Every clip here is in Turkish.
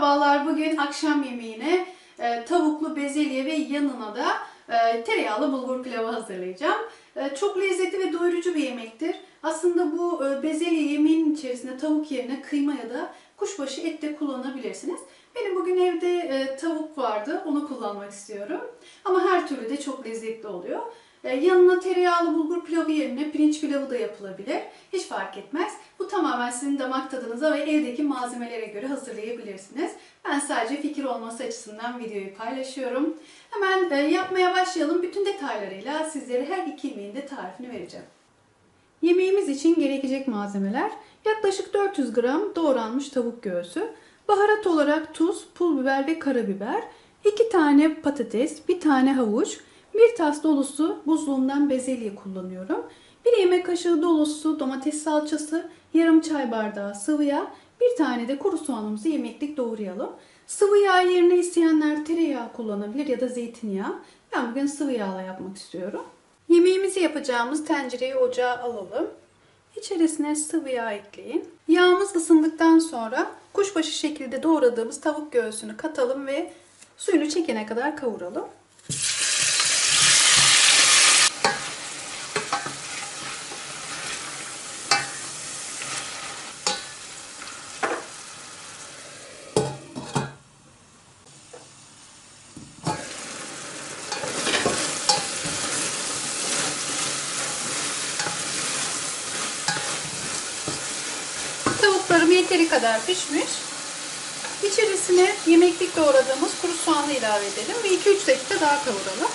Merhabalar. Bugün akşam yemeğine e, tavuklu bezelye ve yanına da e, tereyağlı bulgur pilavı hazırlayacağım. E, çok lezzetli ve doyurucu bir yemektir. Aslında bu e, bezelye yemeğinin içerisinde tavuk yerine kıyma ya da kuşbaşı et de kullanabilirsiniz. Benim bugün evde e, tavuk vardı. Onu kullanmak istiyorum. Ama her türlü de çok lezzetli oluyor. E, yanına tereyağlı bulgur pilavı yerine pirinç pilavı da yapılabilir. Hiç fark etmez. Bu tamamen sizin damak tadınıza ve evdeki malzemelere göre hazırlayabilirsiniz. Ben sadece fikir olması açısından videoyu paylaşıyorum. Hemen e, yapmaya başlayalım. Bütün detaylarıyla sizlere her iki yemeğin de tarifini vereceğim. Yemeğimiz için gerekecek malzemeler yaklaşık 400 gram doğranmış tavuk göğsü, baharat olarak tuz, pul biber ve karabiber, 2 tane patates, 1 tane havuç, 1 tas dolusu buzluğumdan bezelye kullanıyorum. 1 yemek kaşığı dolusu domates salçası, yarım çay bardağı sıvı yağ, 1 tane de kuru soğanımızı yemeklik doğrayalım. Sıvı yağ yerine isteyenler tereyağı kullanabilir ya da zeytinyağı. Ben bugün sıvı yağla yapmak istiyorum. Yemeğimizi yapacağımız tencereyi ocağa alalım. İçerisine sıvı yağ ekleyin. Yağımız ısındıktan sonra kuşbaşı şekilde doğradığımız tavuk göğsünü katalım ve suyunu çekene kadar kavuralım. Tavuklarım yeteri kadar pişmiş. İçerisine yemeklik doğradığımız kuru soğanı ilave edelim ve 2-3 dakika daha kavuralım.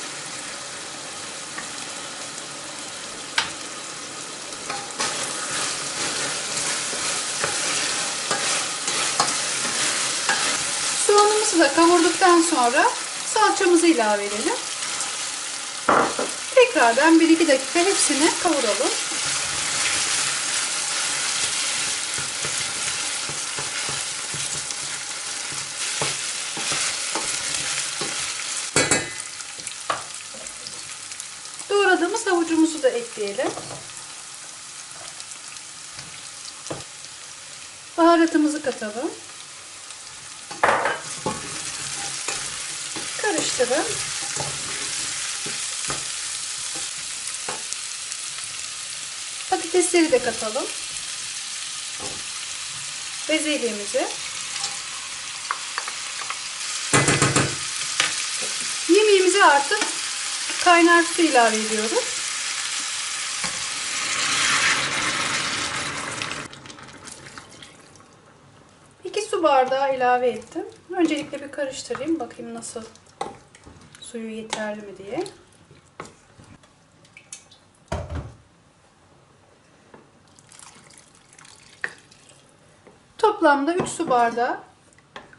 Soğanımızı da kavurduktan sonra salçamızı ilave edelim. Tekrardan 1-2 dakika hepsini kavuralım. Doğradığımız havucumuzu da ekleyelim. Baharatımızı katalım. Karıştırın. Patatesleri de katalım. Bezelyemizi. Yemeğimizi artık kaynar su ilave ediyoruz. İki su bardağı ilave ettim. Öncelikle bir karıştırayım. Bakayım nasıl suyu yeterli mi diye. Toplamda 3 su bardağı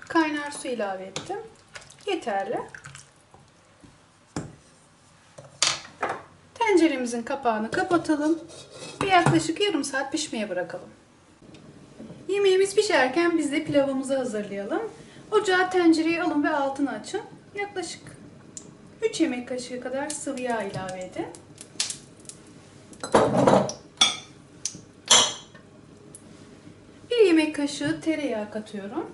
kaynar su ilave ettim. Yeterli. Tenceremizin kapağını kapatalım ve yaklaşık yarım saat pişmeye bırakalım. Yemeğimiz pişerken biz de pilavımızı hazırlayalım. Ocağa tencereyi alın ve altını açın. Yaklaşık 3 yemek kaşığı kadar sıvı yağ ilave edin. Bir yemek kaşığı tereyağı katıyorum.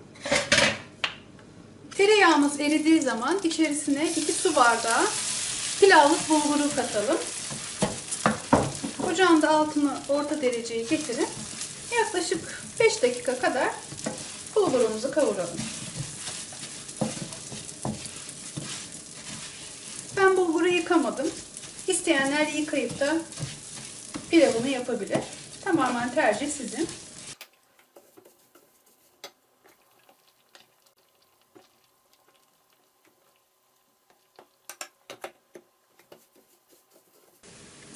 Tereyağımız eridiği zaman içerisine 2 su bardağı pilavlık bulguru katalım. Ocağın da altını orta dereceye getirin. Yaklaşık 5 dakika kadar bulgurumuzu kavuralım. Ben bulguru yıkamadım. İsteyenler yıkayıp da pilavını yapabilir. Tamamen tercih sizin.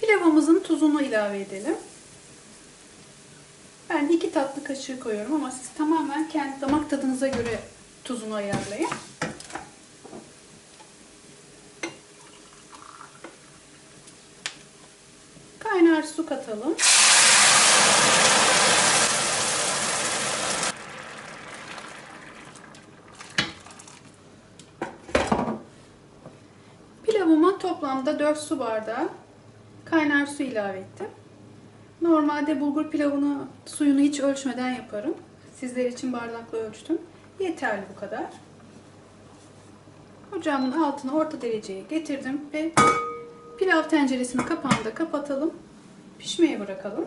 Pilavımızın tuzunu ilave edelim. Ben iki tatlı kaşığı koyuyorum ama siz tamamen kendi damak tadınıza göre tuzunu ayarlayın. Kaynar su katalım. Pilavıma toplamda 4 su bardağı kaynar su ilave ettim. Normalde bulgur pilavını suyunu hiç ölçmeden yaparım. Sizler için bardakla ölçtüm. Yeterli bu kadar. Ocağımın altını orta dereceye getirdim ve pilav tenceresinin kapağını da kapatalım. Pişmeye bırakalım.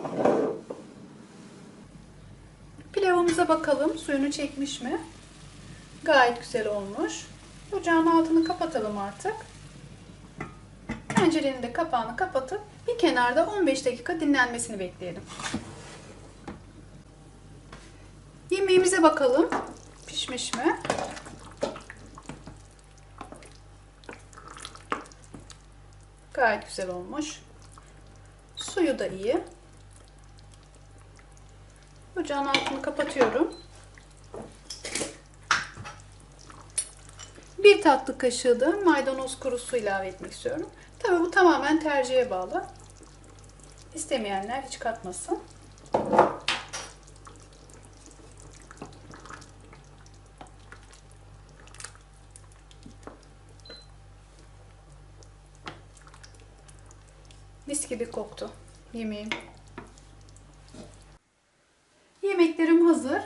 Pilavımıza bakalım suyunu çekmiş mi? Gayet güzel olmuş. Ocağın altını kapatalım artık. Tencerenin de kapağını kapatıp bir kenarda 15 dakika dinlenmesini bekleyelim. Yemeğimize bakalım. Pişmiş mi? Gayet güzel olmuş. Suyu da iyi. Ocağın altını kapatıyorum. Bir tatlı kaşığı da maydanoz kurusu ilave etmek istiyorum. Tabii bu tamamen tercihe bağlı. İstemeyenler hiç katmasın. Mis gibi koktu yemeğim. Yemeklerim hazır.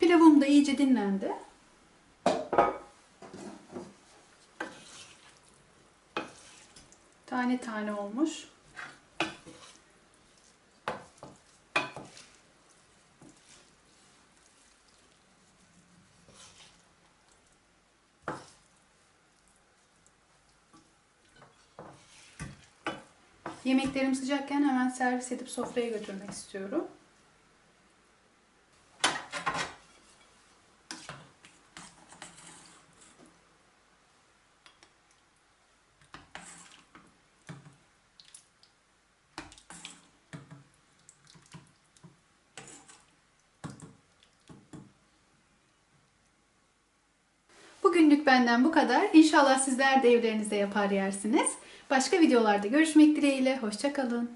Pilavım da iyice dinlendi. Tane tane olmuş. Yemeklerim sıcakken hemen servis edip sofraya götürmek istiyorum. Bugünlük benden bu kadar. İnşallah sizler de evlerinizde yapar yersiniz. Başka videolarda görüşmek dileğiyle. Hoşçakalın.